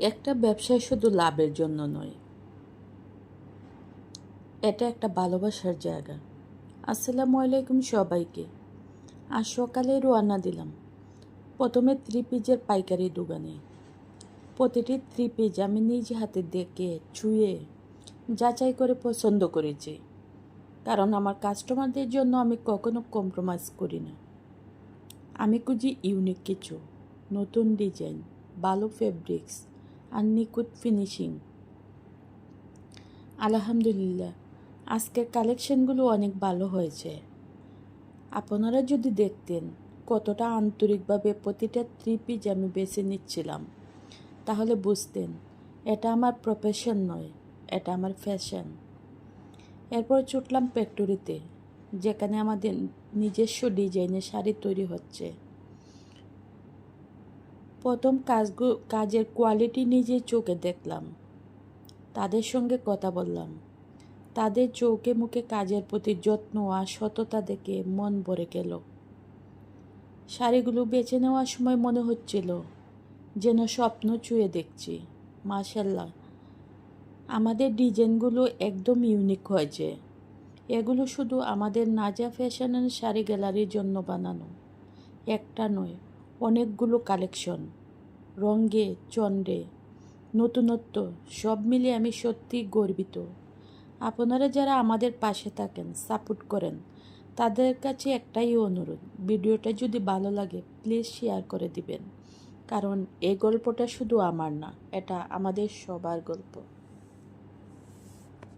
একটা ব্যবসায় শুধু লাভের জন্য নয়। এটা একটা ভালোবাসার জায়গা। আসসালামু আলাইকুম সবাইকে। আজ সকালে রোয়ানা দিলাম প্রথমে থ্রি পিজের পাইকারি দোকানে। প্রতিটি থ্রি পিজ আমি নিজ হাতে দেখে, ছুঁয়ে, যাচাই করে পছন্দ করেছি। কারণ আমার কাস্টমারদের জন্য আমি কখনো কম্প্রোমাইজ করি না। আমি খুঁজি ইউনিক কিছু, নতুন ডিজাইন ভালো ফেব্রিক্স আর নিকুট ফিনিশিং আলহামদুলিল্লাহ আজকের কালেকশনগুলো অনেক ভালো হয়েছে। আপনারা যদি দেখতেন কতটা আন্তরিকভাবে প্রতিটা থ্রি পিস আমি বেছে নিচ্ছিলাম, তাহলে বুঝতেন এটা আমার প্রফেশন নয়, এটা আমার ফ্যাশন এরপর ছুটলাম ফ্যাক্টরিতে যেখানে আমাদের নিজস্ব ডিজাইনের শাড়ি তৈরি হচ্ছে। প্রথম কাজগু, কাজের কোয়ালিটি নিজে চোখে দেখলাম। তাদের সঙ্গে কথা বললাম। তাদের চোখে মুখে কাজের প্রতি যত্ন আর সততা দেখে মন ভরে গেল। শাড়িগুলো বেছে নেওয়ার সময় মনে হচ্ছিল যেন স্বপ্ন ছুঁয়ে দেখছি। মাশাল্লাহ আমাদের ডিজাইনগুলো একদম ইউনিক হয়েছে। এগুলো শুধু আমাদের নাজা ফ্যাশনের শাড়ি গ্যালারির জন্য বানানো। একটা নয় অনেকগুলো কালেকশন। রঙ্গে চন্ডে নতুনত্ব, সব মিলে আমি সত্যি গর্বিত। আপনারা যারা আমাদের পাশে থাকেন, সাপোর্ট করেন, তাদের কাছে একটাই অনুরোধ, ভিডিওটা যদি ভালো লাগে, প্লিজ শেয়ার করে দিবেন। কারণ এই গল্পটা শুধু আমার না, এটা আমাদের সবার গল্প।